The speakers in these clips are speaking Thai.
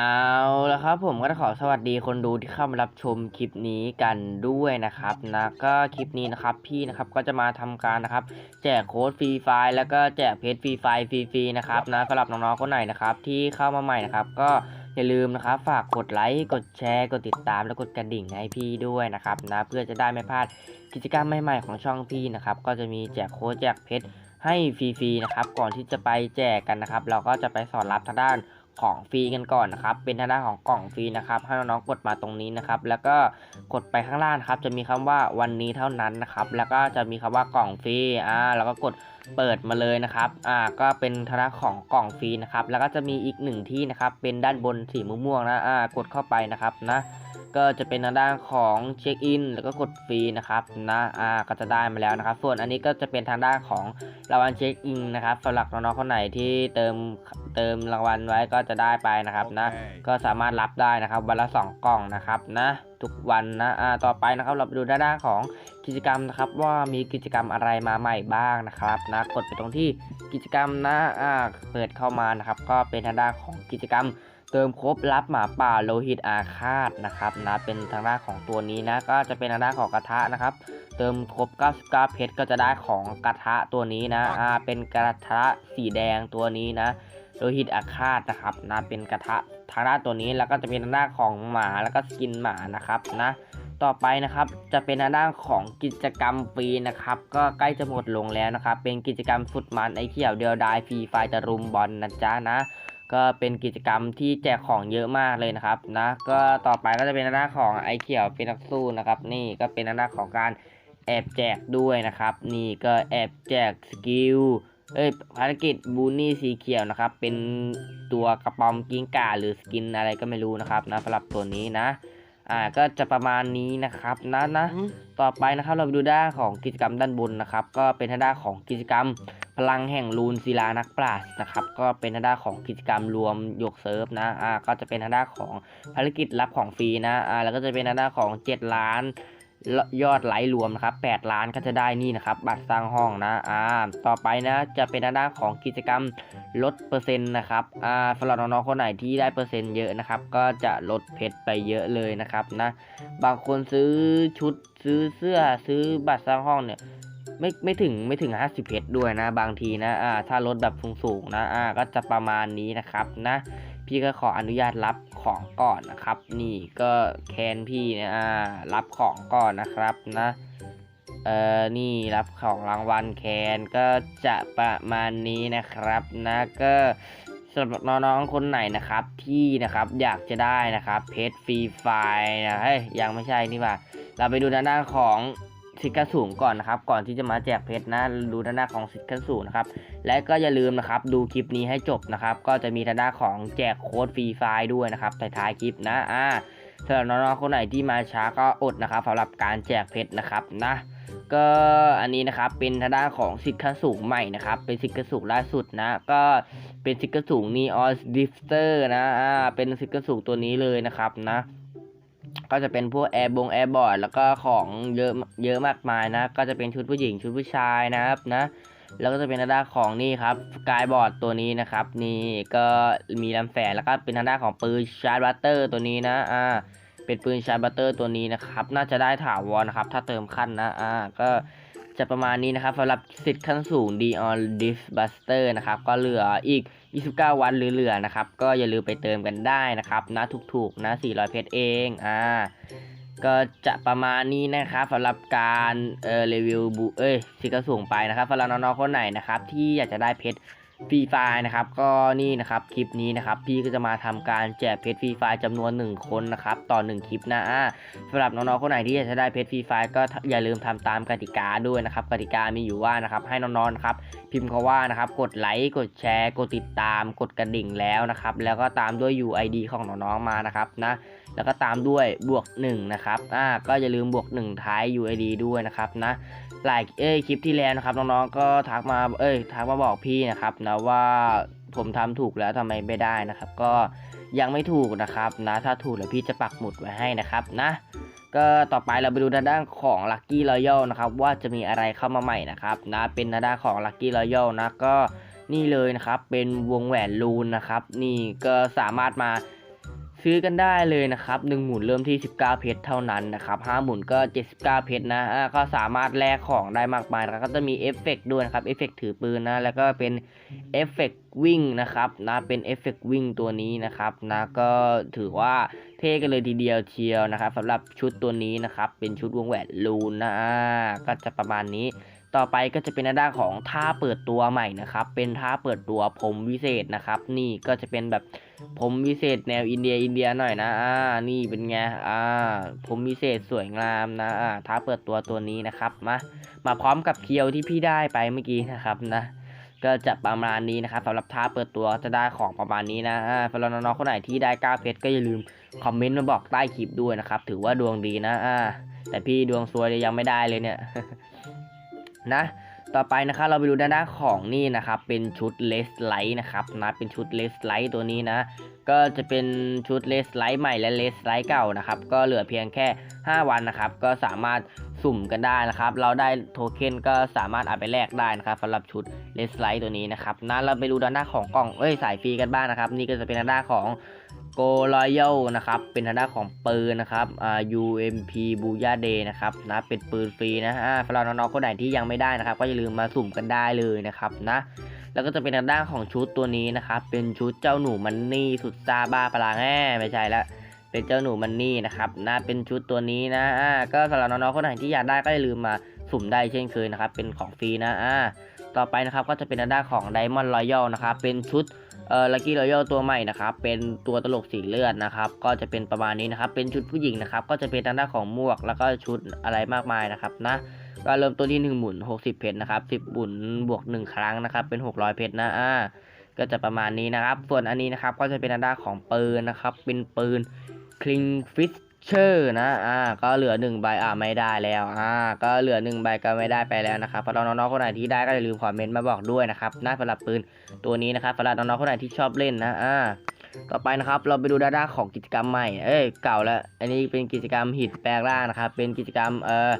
เอาละครับผมก็ขอสวัสดีคนดูที่เข้ามารับชมคลิปนี้กันด้วยนะครับนะก็คลิปนี้นะครับพี่นะครับก็จะมาทำการนะครับ แจกโค้ดฟรีไฟล์แล้วก็แจกเพจฟรีไฟล์ฟรีๆนะครับนะสำหรับน้องๆคนไหนนะครับที่เข้ามาใหม่นะครับ ก็อย่าลืมนะครับฝากกดไลค์กดแชร์กดติดตามและกดกระดิ่งให้พี่ด้วยนะครับนะเพื่อจะได้ไม่พลาดกิจกรรมใหม่ๆของช่องพี่นะครับก็จะมีแจกโค้ดแจกเพจให้ฟรีๆนะครับก่อนที่จะไปแจกกันนะครับ เราก็จะไปสอนรับทางด้าน ของฟรีกันก่อนนะครับ เป็นทางด้านของกล่องฟรีนะครับให้น้องๆกดมาตรงนี้นะครับ แล้วก็กดไปข้างล่างครับ จะมีคำว่าวันนี้เท่านั้นนะครับ แล้วก็จะมีคำว่ากล่องฟรีอ่าแล้วก็กดเปิดมาเลยนะครับอ่าก็เป็นทางด้านของกล่องฟรีนะครับ แล้วก็จะมีอีกหนึ่งที่นะครับ เป็นด้านบนสีม่วงๆนะอ่ากดเข้าไปนะครับนะก็จะเป็นทางด้านของเช็คอินแล้วก็กดฟรีนะครับนะอ่าก็จะได้มาแล้วนะครับ ส่วนอันนี้ก็จะเป็นทางด้านของรางวัลเช็คอินนะครับสำหรับน้องๆคนไหนที่เติม เติมรางวัลไว้ก็จะได้ไปนะครับนะ ก็สามารถรับได้นะครับวันละ 2 กล่องนะครับนะทุกวันนะอ่าต่อไปนะครับเราไปดูด้านหน้าของกิจกรรมนะครับว่ามีกิจกรรมอะไรมาใหม่บ้างนะครับนะกดไปตรงที่กิจกรรมนะอ่าเปิดเข้ามานะครับ ก็เป็นทางด้านของกิจกรรมเติมครบรับหมาป่าโลหิตอาฆาตนะครับนะเป็นทางด้านของตัวนี้นะก็จะเป็นทางด้านของกระทะนะครับ เติมครบ 99 เพชรก็จะได้ของกระทะตัวนี้นะอ่าเป็นกระทะสีแดงตัวนี้นะ โลหิตอาฆาตนะครับนะเป็นกระทะทางด้านตัวนี้แล้วก็จะเป็นทางด้านของหมาแล้วก็สกินหมานะครับนะต่อไปนะครับจะเป็นทางด้านของกิจกรรมฟรีนะครับ ก็ใกล้จะหมดลงแล้วนะครับ เป็นกิจกรรมสุดมันไอเขียวเดียวดายฟรีไฟล์จะรุมบอลนะจ๊ะนะ ก็เป็นกิจกรรมที่แจกของเยอะมากเลยนะครับนะก็ต่อไปก็จะเป็นทางด้านของไอเขียวเป็นนักสู้นะครับ นี่ก็เป็นทางด้านของการแอบแจกด้วยนะครับ นี่ก็แอบแจกสกิล เอ้ยภารกิจบูนี่สีเขียวนะครับ เป็นตัวกระป๋อมกิ้งก่าหรือสกินอะไรก็ไม่รู้นะครับนะสำหรับตัวนี้นะอ่าก็จะประมาณนี้นะครับนะนะต่อไปนะครับเราไปดูด้านของกิจกรรมด้านบนนะครับ ก็เป็นทางด้านของกิจกรรมพลังแห่งรูนศิลานักปราชญ์นะครับ ก็เป็นทางด้านของกิจกรรมรวมยกเซิร์ฟนะอ่าก็จะเป็นทางด้านของภารกิจรับของฟรีนะอ่าแล้วก็จะเป็นทางด้านของ 7 ล้าน ยอดไลค์รวมนะครับ8ล้านก็จะได้นี่นะครับ บัตรสร้างห้องนะอ่าต่อไปนะจะเป็นทางด้านของกิจกรรมลดเปอร์เซ็นต์นะครับอ่าสำหรับน้องๆคนไหนที่ได้เปอร์เซ็นต์เยอะนะครับ ก็จะลดเพชรไปเยอะเลยนะครับนะบางคนซื้อชุดซื้อเสื้อซื้อบัตรสร้างห้องเนี่ยไม่ไม่ถึงไม่ถึง 50เพชรด้วยนะ บางทีนะอ่าถ้าลดแบบสูงๆนะอ่าก็จะประมาณนี้นะครับนะ พี่ก็ขออนุญาตรับของก่อนนะครับ นี่ก็แคนพี่นี่ยอ่ารับของก่อนนะครับนะเออนี่รับของรางวัลแคนก็จะประมาณนี้นะครับนะก็สำหรับน้องๆคนไหนนะครับ ที่นะครับอยากจะได้นะครับเพจฟรีไฟล์นะเฮ้ยยังไม่ใช่นี่ว่า เราไปดูด้านหน้าของ สิทธิ์ขั้นสูงก่อนนะครับก่อนที่จะมาแจกเพชรนะดูด้านหน้าของสิทธิ์ขั้นสูงนะครับและก็อย่าลืมนะครับดูคลิปนี้ให้จบนะครับก็จะมีทางด้านของแจกโค้ดฟรีไฟล์ด้วยนะครับท้ายคลิปนะอ่าสำหรับน้องๆคนไหนที่มาช้าก็อดนะครับสำหรับการแจกเพชรนะครับนะก็อันนี้นะครับเป็นทางด้านของสิทธิ์ขั้นสูงใหม่นะครับเป็นสิทธิ์ขั้นสูงล่าสุดนะก็เป็นสิทธิ์ขั้นสูงนีออสดิฟเตอร์นะอ่าเป็นสิทธิ์ขั้นสูงตัวนี้เลยนะครับนะ ก็จะเป็นพวกแอร์บงแอร์บอร์ดแล้วก็ของเยอะเยอะมากมายนะ ก็จะเป็นชุดผู้หญิงชุดผู้ชายนะครับนะ แล้วก็จะเป็นทางด้านของนี่ครับสกายบอร์ดตัวนี้นะครับ นี่ก็มีลำแฝงแล้วก็เป็นทางด้านของปืนชาร์บัตเตอร์ตัวนี้นะอ่าเป็นปืนชาร์บัตเตอร์ตัวนี้นะครับ น่าจะได้ถาวรนะครับ ถ้าเติมขั้นนะอ่าก็ จะประมาณนี้นะครับสำหรับสิทธิ์ขั้นสูง d on d i f Buster นะครับ ก็เหลืออีก 29 วันเหลือๆนะครับ ก็อย่าลืมไปเติมกันได้นะครับนะถูกๆนะ400 เพชรเองอ่าก็จะประมาณนี้นะครับสำหรับการเอ่อรีวิวบุเอ้ยสิทธิ์ขั้นสูงไปนะครับสำหรับน้องๆคนไหนนะครับที่อยากจะได้เพชร ฟรีไฟล์นะครับ ก็นี่นะครับคลิปนี้นะครับ พี่ก็จะมาทำการแจกเพชรฟรีไฟล์จำนวน 1 คนนะครับ ต่อ 1 คลิปนะอ่าสำหรับน้องๆคนไหนที่อยากจะได้เพชรฟรีไฟล์ก็อย่าลืมทำตามกติกาด้วยนะครับกติกามีอยู่ว่านะครับให้น้องๆนะครับพิมพ์เขาว่านะครับกดไลค์กดแชร์ กดติดตาม กดกระดิ่งแล้วนะครับ แล้วก็ตามด้วย UID ของน้องๆมานะครับนะแล้วก็ตามด้วยบวก1นะครับอ่าก็อย่าลืมบวก1ท้าย UID ด้วยนะครับนะ หลายเอ้ยคลิปที่แล้วนะครับน้องๆก็ทักมาเอ้ยทักมาบอกพี่นะครับนะว่าผมทำถูกแล้วทำไมไม่ได้นะครับ ก็ยังไม่ถูกนะครับนะถ้าถูกเดี๋ยวพี่จะปักหมุดไว้ให้นะครับนะก็ต่อไปเราไปดูด้านด้านของ Lucky Royal นะครับว่าจะมีอะไรเข้ามาใหม่นะครับนะเป็นด้านด้านของ Lucky Royal นะก็นี่เลยนะครับเป็นวงแหวนลูนนะครับ นี่ก็สามารถมา ซื้อกันได้เลยนะครับหนึ่งหมุนเริ่มที่ 19 เพชรเท่านั้นนะครับห้าหมุนก็ 79 เพชรนะก็สามารถแลกของได้มากมายนะครับก็จะมีเอฟเฟกต์ด้วยนะครับเอฟเฟกต์ถือปืนนะแล้วก็เป็นเอฟเฟกต์วิ่งนะครับนะเป็นเอฟเฟกต์วิ่งตัวนี้นะครับนะก็ถือว่าเท่กันเลยทีเดียวเชียวนะครับสำหรับชุดตัวนี้นะครับเป็นชุดวงแหวนลูนนะก็จะประมาณนี้ ต่อไปก็จะเป็นหน้าด้าของท่าเปิดตัวใหม่นะครับ เป็นท่าเปิดตัวผมวิเศษนะครับ นี่ก็จะเป็นแบบผมวิเศษแนวอินเดียอินเดียหน่อยนะ อ่า นี่เป็นไง อ่า ผมวิเศษสวยงามนะ อ่าท่าเปิดตัวตัวนี้นะครับ มา มาพร้อมกับเคียวที่พี่ได้ไปเมื่อกี้นะครับนะก็จะประมาณนี้นะครับสำหรับท่าเปิดตัวจะได้ของประมาณนี้นะสำหรับน้องๆคนไหนที่ได้ก้าเพชรก็อย่าลืมคอมเมนต์มาบอกใต้คลิปด้วยนะครับ ถือว่าดวงดีนะอ่าแต่พี่ดวงซวยยังไม่ได้เลยเนี่ย นะ ต่อไปนะครับเราไปดูด้านหน้าของนี่นะครับ เป็นชุดเลสไลท์นะครับนะเป็นชุดเลสไลท์ตัวนี้นะ ก็จะเป็นชุดเลสไลท์ใหม่และเลสไลท์เก่านะครับ ก็เหลือเพียงแค่ 5 วันนะครับ ก็สามารถสุ่มกันได้นะครับ เราได้โทเค็นก็สามารถเอาไปแลกได้นะครับสำหรับชุดเลสไลท์ตัวนี้นะครับนะเราไปดูด้านหน้าของกล่องเอ้ยสายฟรีกันบ้างนะครับ นี่ก็จะเป็นด้านหน้าของ โกลอย a l นะครับ เป็นทางด้านของปืนนะครับอ่า UMP b o o y a Day นะครับนะเป็นปืนฟรีนะฮะสำหรับน้องๆคนไหนที่ยังไม่ได้นะครับ ก็อย่าลืมมาสุ่มกันได้เลยนะครับนะแล้วก็จะเป็นทางด้านของชุดตัวนี้นะครับเป็นชุดเจ้าหนูมันนี่สุดซาบ้าพลังแง่ไม่ใช่ละเป็นเจ้าหนูมันนี่นะครับนะเป็นชุดตัวนี้นะอ่าก็สำหรับน้องๆคนไหนที่อยากได้ก็อย่าลืมมาสุ่มได้เช่นเคยนะครับเป็นของฟรีนะอ่าต่อไปนะครับก็จะเป็นทางด้านของ Diamond Royal นะครับเป็นชุด เอ่อลักกี้รอยัลตัวใหม่นะครับเป็นตัวตลกสีเลือดนะครับก็จะเป็นประมาณนี้นะครับเป็นชุดผู้หญิงนะครับก็จะเป็นทางด้านของหมวกแล้วก็ชุดอะไรมากมายนะครับนะก็เริ่มต้นที่1หมุน60 เพชรนะครับ10หมุนบวก 1 ครั้งนะครับเป็น 600 เพชรนะอ่าก็จะประมาณนี้นะครับ ส่วนอันนี้นะครับก็จะเป็นทางด้านของปืนนะครับเป็นปืนคลิงฟิส เชอร์นะ อ่า ก็เหลือ1ใบ อ่า ไม่ได้แล้ว อ่า ก็เหลือ1ใบก็ไม่ได้ไปแล้วนะครับเพราน้องๆคนไหนที่ได้ก็อย่าลืมคอมเมนต์มาบอกด้วยนะครับน่าสำหรับปืนตัวนี้นะครับสำหรับน้องๆคนไหนที่ชอบเล่นนะ อ่า ต่อไปนะครับ เราไปดูด้าด้าของกิจกรรมใหม่ เอ้ย เก่าแล้ว อันนี้เป็นกิจกรรมหินแปลงร่างนะครับ เป็นกิจกรรม เอ่อ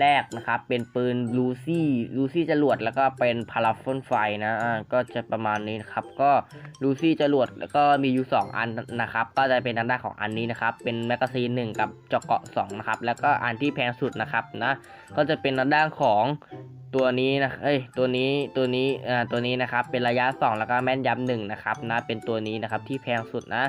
แรกนะครับ เป็นปืนลูซี่ลูซี่จรวดแล้วก็เป็นพาราฟอนไฟนะอ่าก็จะประมาณนี้นะครับ ก็ลูซี่จรวดแล้วก็มีอยู่ 2 อันนะครับ ก็จะเป็นด้านหน้าของอันนี้นะครับ เป็นแมกกาซีนหนึ่งกับเจาะเกาะ2นะครับ แล้วก็อันที่แพงสุดนะครับนะก็จะเป็นด้านด้านของตัวนี้นะ เอ้ย ตัวนี้ ตัวนี้ อ่า ตัวนี้นะครับ เป็นระยะ 2 แล้วก็แม่นยำหนึ่งนะครับ นะ เป็นตัวนี้นะครับที่แพงสุดนะ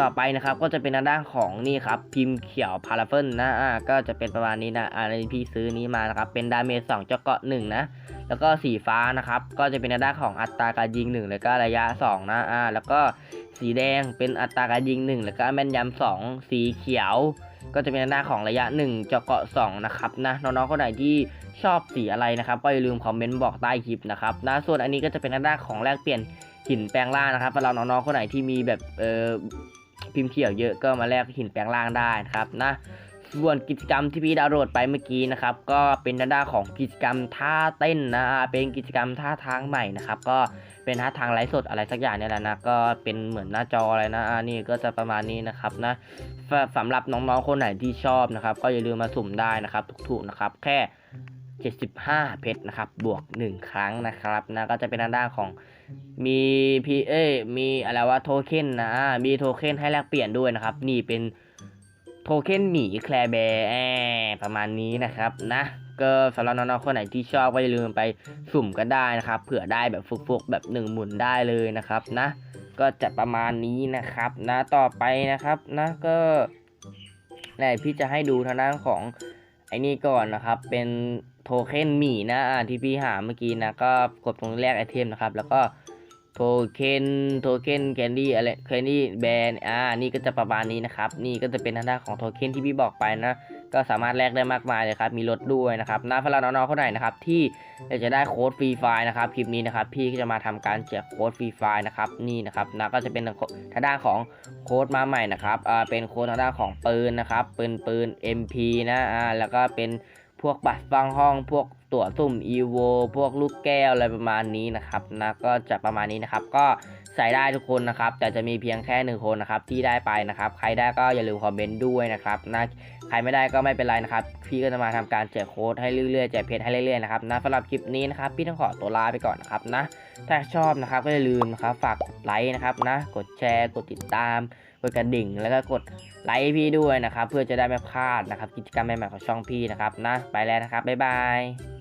ต่อไปนะครับก็จะเป็นด้านด้านของนี่ครับพิมพ์เขียวพาราเฟลนะอ่าก็จะเป็นประมาณนี้นะอ่าในพี่ซื้อนี้มานะครับเป็นดาเมจสองเจาะเกาะหนึ่งนะแล้วก็สีฟ้านะครับก็จะเป็นด้านด้านของอัตราการยิงหนึ่งแล้วก็ระยะสองนะอ่าแล้วก็สีแดงเป็นอัตราการยิงหนึ่งแล้วก็แม่นยำสองสีเขียว ก็จะเป็นหน้าของระยะ1เจาะเกาะ2นะครับนะน้องๆคนไหนที่ชอบสีอะไรนะครับ ก็อย่าลืมคอมเมนต์บอกใต้คลิปนะครับนะส่วนอันนี้ก็จะเป็นหน้าของแลกเปลี่ยนหินแปลงร่างนะครับสำหรับน้องๆคนไหนที่มีแบบเออ พิมพ์เขียวเยอะก็มาแลกหินแปลงร่างได้นะครับนะส่วนกิจกรรมที่พี่ดาวโหลดไปเมื่อกี้นะครับ ก็เป็นด้านของกิจกรรมท่าเต้นนะเป็นกิจกรรมท่าทางใหม่นะครับ ก็เป็นท่าทางไลฟ์สดอะไรสักอย่างเนี่ยแหละนะ ก็เป็นเหมือนหน้าจออะไรนะอ่านี่ก็จะประมาณนี้นะครับนะสสำหรับน้องๆคนไหนที่ชอบนะครับ ก็อย่าลืมมาสุ่มได้นะครับถูกๆนะครับ แค่ 75 เพชรนะครับ บวก 1 ครั้งนะครับนะก็จะเป็นด้านด้าของมีพีเอมีอะไรว่าโทเค็นนะมีโทเค็นให้แลกเปลี่ยนด้วยนะครับ นี่เป็นโทเค็นหมีแคลแบร์ประมาณนี้นะครับนะก็สำหรับน้องๆคนไหนที่ชอบก็อย่าลืมไปสุ่มกันได้นะครับเผื่อได้แบบฟุกๆแบบหนึ่งหมุนได้เลยนะครับนะ ก็จะประมาณนี้นะครับนะต่อไปนะครับนะก็ไหนพี่จะให้ดูทางด้านของไอ้นี่ก่อนนะครับเป็นโทเค็นหมีนะอ่าที่พี่หาเมื่อกี้นะก็กดตรงแรกไอเทมนะครับ แล้วก็โทเค็นโทเค็นแคนดี้อะไรแคนดี้แบนอ่านี่ก็จะประมาณนี้นะครับ นี่ก็จะเป็นทางด้านของโทเค็นที่พี่บอกไปนะ ก็สามารถแลกได้มากมายเลยครับ มีลดด้วยนะครับนะสำหรับน้องๆคนไหนนะครับ ที่อยากจะได้โค้ดฟรีไฟล์นะครับ คลิปนี้นะครับ พี่ก็จะมาทำการแจกโค้ดฟรีไฟล์นะครับ นี่นะครับนะก็จะเป็นทางด้านของโค้ดมาใหม่นะครับ อ่า เป็นโค้ดทางด้านของปืนนะครับ ปืนปืน MP นะ อ่า แล้วก็เป็น พวกบัตรฟังห้อง พวกตั๋วสุ่ม EVO พวกลูกแก้วอะไรประมาณนี้นะครับนะก็จะประมาณนี้นะครับ ก็ใส่ได้ทุกคนนะครับ แต่จะมีเพียงแค่หนึ่งคนนะครับ ที่ได้ไปนะครับ ใครได้ก็อย่าลืมคอมเมนต์ด้วยนะครับนะใครไม่ได้ก็ไม่เป็นไรนะครับ พี่ก็จะมาทำการแจกโค้ดให้เรื่อยๆแจกเพจให้เรื่อยๆนะครับนะสำหรับคลิปนี้นะครับพี่ต้องขอตัวลาไปก่อนนะครับนะถ้าชอบนะครับก็อย่าลืมนะครับฝากกดไลค์นะครับนะกดแชร์กดติดตาม กดกระดิ่ง แล้วก็กดไลค์พี่ด้วยนะครับ เพื่อจะได้ไม่พลาดนะครับ กิจกรรมใหม่ๆของช่องพี่นะครับนะไปแล้วนะครับบ๊ายบาย